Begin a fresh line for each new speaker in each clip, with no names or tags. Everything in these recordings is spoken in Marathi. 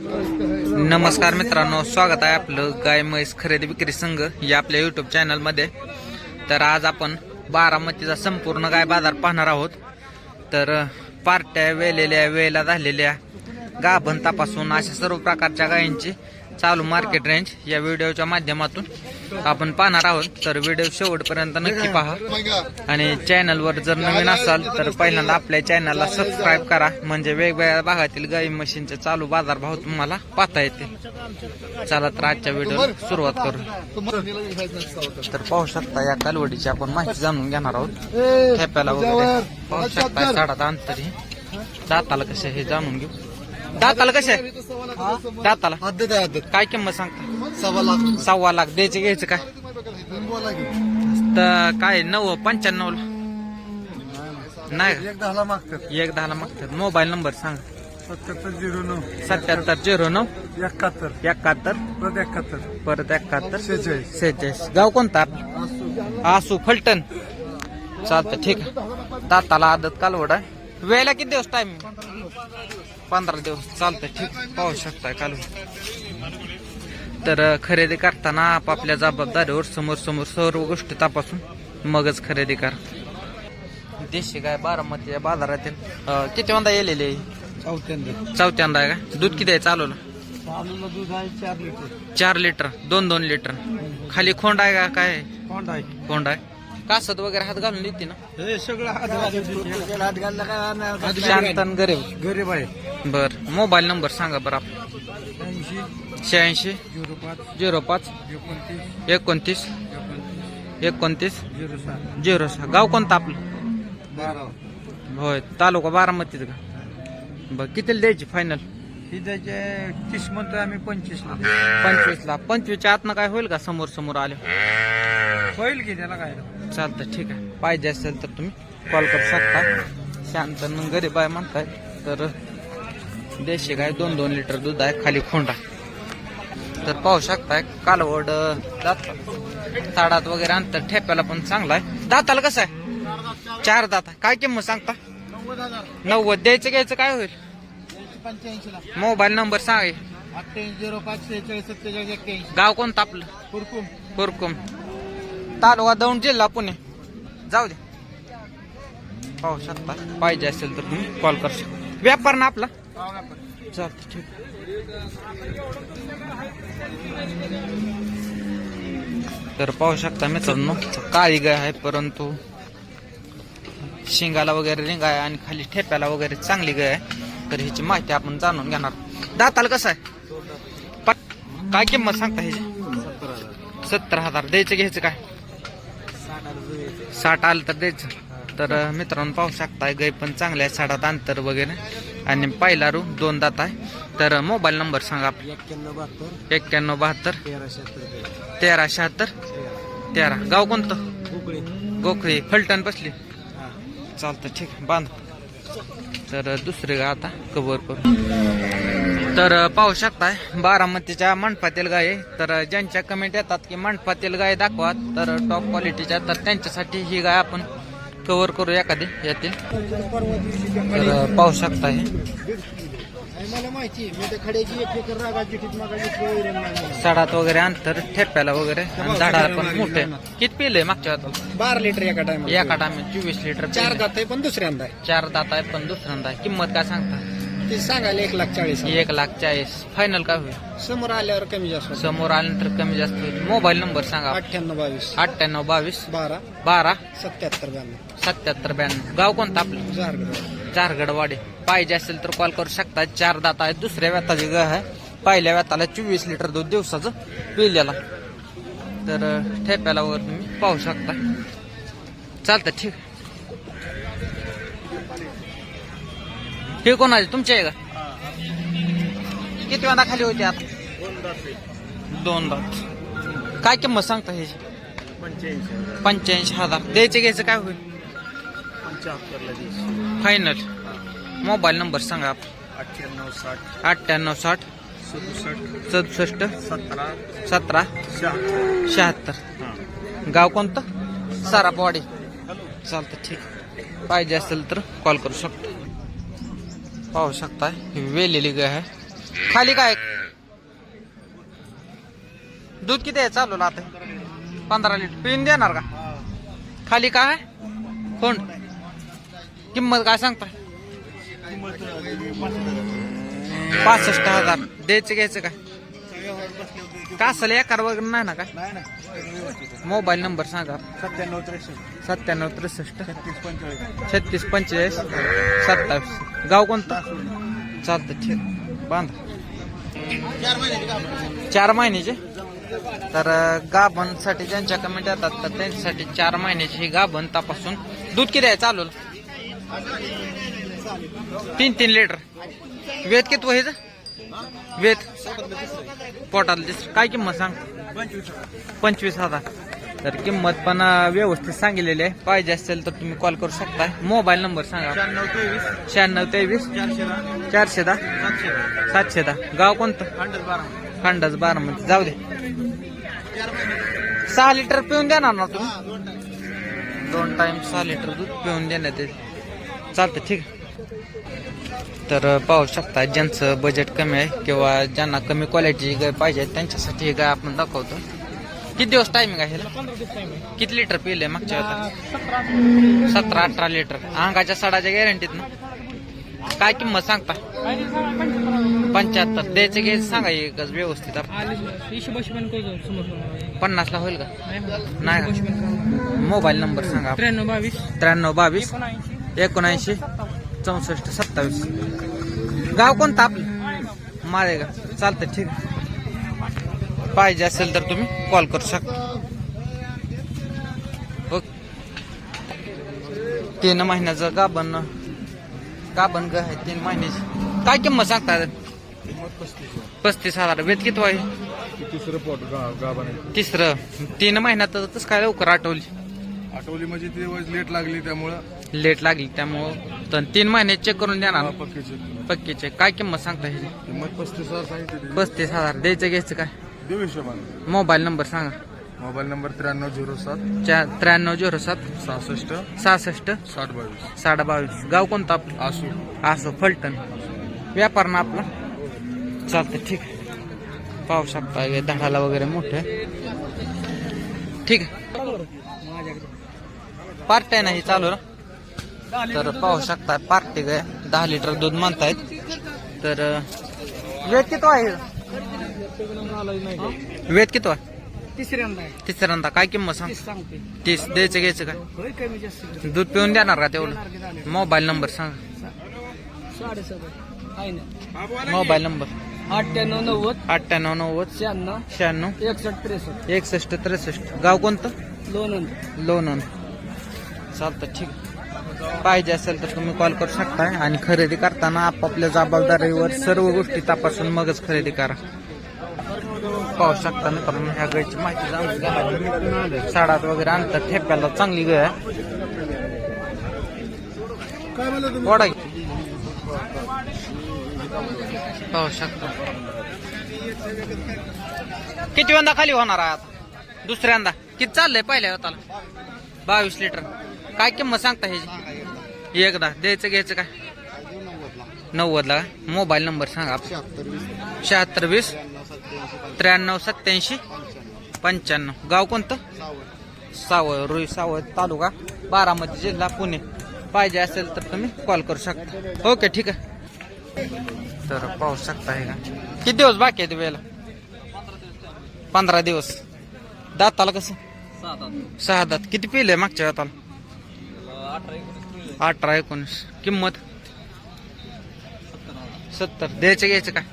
नमस्कार मित्रांनो स्वागत आहे आपलं गाय म्हैस खरेदी विक्री संघ या आपल्या युट्यूब चॅनलमध्ये तर आज आपण बारामतीचा संपूर्ण गाय बाजार पाहणार आहोत. तर पार्ट्या वेलेल्या वेळेला झालेल्या गाभण तपासून अशा सर्व प्रकारच्या गायींची चालू मार्केट रेंज या व्हिडिओच्या माध्यमातून आपण पाहणार आहोत तर व्हिडिओ शेवटपर्यंत नक्की पहा. आणि चॅनलवर जर नवीन असाल तर पहिल्यांदा आपल्या चॅनलला सबस्क्राईब करा. म्हणजे वेगवेगळ्या भागातील गाई म्हशींचे चालू बाजारभाव तुम्हाला पाहता येते चला तर आजच्या व्हिडिओ सुरुवात करू. तर पाहू शकता या कालवडीची आपण माहिती जाणून घेणार आहोत. ठेप्याला वगैरे पाहू शकता साडा अंतरी. दाताला कसे हे जाणून घेऊ. दाताला कसे दाताला. काय किंमत सांगता?
सव्वा लाख
सव्वा लाख. द्यायचे घ्यायचं काय?
बोला की.
तर काय नऊ पंच्याण्णव नाही?
एक दहाला मागतात.
एक दहाला मागतात. मोबाईल नंबर सांग.
सत्याहत्तर झिरो नऊ.
सत्याहत्तर झिरो नऊ.
एकाहत्तर.
एकाहत्तर.
परत एकाहत्तर.
परत एकाहत्तर.
शेहेचाळीस
सेहेचाळीस. गाव कोणता? आसू. फलटण. चालतं ठीक आहे. दाताला आदत कालवड आहे. वेळेला किती दिवस टाइम पंधरा दिवस. चालतं ठीक. पाहू शकताय कालवड. तर खरेदी करताना आपापल्या जबाबदारीवर समोर समोर सर्व गोष्टी तपासून मगच खरेदी करा. देशी गाय बारामती बाजारातील किती वांदा येलेले
चौथ्यांदा.
चौथ्यांदा आहे का? दूध किती आहे चालवलं
चालूला दूध आहे चार लिटर.
चार लिटर दोन दोन लिटर. खाली खोंड आहे का? काय?
कोण आहे.
खोंड आहे. कासत वगैरे हात घालून देते ना?
हे सगळं हात घालून हात घालला काय
शांतन गरीब.
गरीब आहे.
बर. मोबाईल नंबर सांगा बरं
ऐंशी
शहाऐंशी.
झिरो पाच.
झिरो पाच.
एकोणतीस.
एकोणतीस.
एकोणतीस.
एकोणतीस.
झिरो सहा
झिरो सहा गाव कोणतं आपलं?
बारा.
होय तालुका बारामतीच का? बर कितीला द्यायची फायनल
ही त्याचे तीस म्हणतोय आम्ही पंचवीस ला
पंचवीसला. पंचवीसच्या आतनं काय होईल का? समोर समोर आले.
होईल की त्याला काय?
चालतं ठीक आहे. पाहिजे असेल तर तुम्ही कॉल करू शकता. शांतन गरीब आहे म्हणताय. तर देशी गाय दोन दोन लिटर दूध आहे खाली खोंडा. तर पाहू शकताय कालवड दात ताडात वगैरे अंतर ठेप्याला पण चांगला आहे. दाताला कसं आहे? चार दात काय किंमत सांगता? नव्वद. द्यायचं घ्यायचं काय होईल? मोबाईल नंबर सांगा
झिरो पाच
गाव कोणतं आपलं?
कुरकुम.
कुरकुम तालुका दौंड जिल्हा पुणे. जाऊ दे. पाहू शकता. पाहिजे असेल तर तुम्ही कॉल करू शकता. व्यापार ना आपला? चालतं ठीक. तर पाहू शकता मित्रांनो काळी गाय आहे परंतु शिंगाला वगैरे रिंग आहे आणि खाली ठेप्याला वगैरे चांगली गाय आहे. तर ह्याची माहिती आपण जाणून घेणार. दाताला कसं आहे? काय किंमत सांगता ह्याची? सत्तर हजार. द्यायचं घ्यायचं काय? साठ आलं तर द्यायचं. तर मित्रांनो पाहू शकता गाय पण चांगल्या आहे. साडात अंतर वगैरे. आणि पहिला रू दोन दात आहे तर मोबाईल नंबर सांगा आपला
एक्क्याण्णव बहात्तर.
तेरा शहात्तर तेरा. गाव कोणतं? गोखळी. फलटण बसली. चालतं ठीक आहे. बांध. तर दुसरे गाय आता कव्हर करू. तर पाहू शकताय बारामतीच्या मंडपातील गाय. तर ज्यांच्या कमेंट येतात की मंडपातील गाय दाखवा. तर टॉप क्वालिटीच्या तर त्यांच्यासाठी ही गाय आपण कव्हर करू एखादी यातील तर पाहू
ठीक मागायची
सडात वगैरे अंतर ठेप्याला वगैरे. आणि झाडाला पण मोठे. किती पिले मागच्या?
बारा लिटर एका टाइम
एका टायमात चोवीस लिटर
चार. दात आहे पण दुसऱ्यांदा
चार दात आहे पण दुसऱ्यांदा आहे. किंमत काय सांगता?
ते सांगायला एक लाख चाळीस हजार.
एक लाख चाळीस. फायनल काय होईल?
समोर आल्यावर कमी जास्त होतं.
समोर आल्यानंतर कमी जास्त होईल. मोबाईल नंबर सांगा.
अठ्ठ्याण्णव बावीस.
अठ्ठ्याण्णव बावीस.
बारा.
बारा.
सत्याहत्तर ब्याण्णव.
सत्याहत्तर ब्याण्णव. गाव कोणतं आपलं?
झारगड.
चारगडवाडी पाहिजे असेल तर कॉल करू शकता. चार दात आहे दुसऱ्या व्यताची गाय आहे. पहिल्या व्यताला चोवीस लिटर दूध दिवसाचं पिल्याला तर अं, ठेप्याला वगैरे तुम्ही पाहू शकता. चालतं ठीक हे कोणाचे तुमचे आहे का? किती वादा खाली होते आता? दोन दात काय किंमत सांगता ह्याची?
पंच्याऐंशी
पंच्याऐंशी हजार. द्यायचे घ्यायचं काय होईल?
पंच्याहत्तरला
फायनल मोबाईल नंबर सांगा आप-
अठ्ठ्याण्णव साठ.
अठ्ठ्याण्णव साठ
सदुसष्ट.
सदुसष्ट
सतरा.
सतरा
शहात्तर.
शहात्तर गाव कोणतं? सारापवाडी. चालतं ठीक. पाहिजे असेल तर कॉल करू शकतो. पाहू शकता वेलेली गाय आहे. खाली काय? दूध किती आहे चालू आता? पंधरा लिटर. पिऊन देणार का? खाली काय? कोण? किंमत काय सांगता पासष्ट हजार. द्यायचं घ्यायचं काय? का असेल? एकार वगैरे नाही ना काय
नाही ना
मोबाईल नंबर सांगा.
सत्त्याण्णव त्रेसष्ट.
सत्त्याण्णव त्रेसष्ट.
छत्तीस पंचेचाळीस.
छत्तीस पंचेचाळीस. सत्तावीस. गाव कोणतं? चालतं ठीक. बांधा. चार महिन्याचे तर गाभणसाठी ज्यांच्या कमेंट येतात तर त्यांच्यासाठी चार महिन्याची ही गाभण तपासून. दूध किती आहे चालू तीन तीन लिटर वेद किती व्हायचं वेद. पोटाला दिस काय किंमत सांग? पंचवीस हजार. तर किंमत पण व्यवस्थित सांगितलेली आहे. पाहिजे असेल तर तुम्ही कॉल करू शकता मोबाईल नंबर सांगा.
शहाण्णव तेवीस. चारशे दहा. सातशे दहा.
गाव कोणतं? खंडाच बारा. मध्ये. जाऊ दे. सहा लिटर पिऊन देणार ना तुम्ही? दोन टाइम सहा लिटर दूध पिऊन देण्यात येईल. चालतं ठीक आहे. तर पाहू शकता ज्यांचं बजेट कमी आहे किंवा ज्यांना कमी क्वालिटी गाय पाहिजे त्यांच्यासाठी ही गाय आपण दाखवतो. किती दिवस टायमिंग आहे ह्याला? किती लिटर पिले मागच्या वेळेला?
सतरा
अठरा लिटर अंगाच्या सडाच्या गॅरंटीत ना? काय किंमत सांगता? पंच्याहत्तर. द्यायचं घ्यायचं सांगा एकच व्यवस्थित
समोर
पन्नासला होईल का? नाही का? मोबाईल नंबर सांगा
त्र्याण्णव बावीस.
त्र्याण्णव बावीस.
एकोणऐंशी.
चौसष्ट सत्तावीस. गाव कोणतं आपलं? माळेगाव चालतं ठीक. पाहिजे असेल तर तुम्ही कॉल करू शकता. तीन महिन्याचं गाभण गाभण ग आहे तीन महिन्याची. काय किंमत सांगता पस्तीस हजार. वेद किती आहे?
तिसरं. पोट गाभण
तिसरं तीन महिन्यात कसं काय लवकर आठवली?
आठवली म्हणजे ते लेट लागली त्यामुळं.
लेट लागली त्यामुळं. तर तीन महिने चेक करून देणार.
पक्कीची
पक्कीचे काय किंमत सांगता ह्याची?
किंमत पस्तीस हजार सांगितली
पस्तीस हजार. द्यायचं घ्यायचं काय?
देऊ हिशोबाने.
मोबाईल नंबर सांगा.
मोबाईल नंबर त्र्याण्णव झिरो सात.
चार त्र्याण्णव झिरो सात.
सहासष्ट.
सहासष्ट.
साठ बावीस.
साडे बावीस. गाव कोणतं आपलं?
आसू
असं फलटण. व्यापार ना आपला? चालतं ठीक आहे. पाहू शकता हे दहाला वगैरे मोठे ठीक आहे. पार्टी आहे ना ही चालू ना? तर पाहू शकता पार्टी काय दहा लिटर दूध म्हणतायत. तर वेद किती आहे? वेद किती आहे.
तिसऱ्यांदा.
तिसऱ्यांदा काय किंमत सांग?
तीस
द्यायचं घ्यायचं काय दूध पिऊन देणार का तेवढं? मोबाईल नंबर सांगा. Mobile number.
अठ्ठ्याण्णव नव्वद
अठ्ठ्याण्णव नव्वद
शहाण्णव
शहाण्णव
एकसष्ट त्रेसष्ट.
एकसष्ट त्रेसष्ट. गाव कोणतं?
लोणंद.
लोणंद. चालतं ठीक. आहे. पाहिजे असेल तर तुम्ही कॉल करू शकता आणि खरेदी करताना आपापल्या जबाबदारीवर सर्व गोष्टी तपासून मगच खरेदी करा. पाहू शकता मित्रांनो ह्या गायची माहिती जाणून साडात वगैरे आणतात ठेप्याला चांगली गाय आहे. वडा पाहू शकता. किती वंदा खाली होणार आहे आता? दुसऱ्यांदा. किती चाललंय पहिल्या होताला बावीस लिटर. काय किंमत सांगता ह्याची? एकदा. द्यायचं घ्यायचं काय? नव्वदला मोबाईल नंबर सांगा शहात्तर वीस त्र्याण्णव सत्याऐंशी पंच्याण्णव. गाव कोणतं? सावळ. रुई सावळ तालुका बारामती जिल्हा पुणे. पाहिजे असेल तर तुम्ही कॉल करू शकता. ओके ठीक आहे. तर पाहू शकता हे का? किती दिवस बाकी आहे वेळेला? पंधरा दिवस. दाताला कसं? सहा दात. किती पिले मागच्या दाताला? अठरा एकोणीस. किंमत? सत्तर. द्यायचं घ्यायचं काय?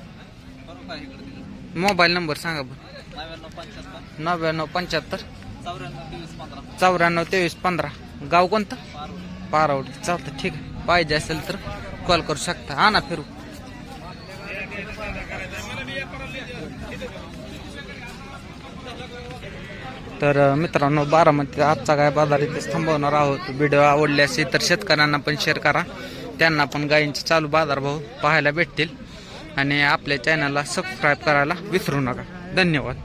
मोबाईल नंबर सांगा बरं. नव्याण्णव पंच्याहत्तर. चौऱ्याण्णव तेवीस पंधरा. गाव कोणतं? पारावडी. चालतं ठीक आहे. पाहिजे असेल तर कॉल करू शकता. हा ना फिरू. तर मित्रांनो बारामती आजचा काय बाजार इथेच थांबवणार आहोत. व्हिडिओ आवडल्यास इतर शेतकऱ्यांना पण शेअर करा. त्यांना पण गायींचे चालू बाजारभाव पाहायला भेटतील. आणि आपल्या चॅनलला सबस्क्राईब करायला विसरू नका. धन्यवाद.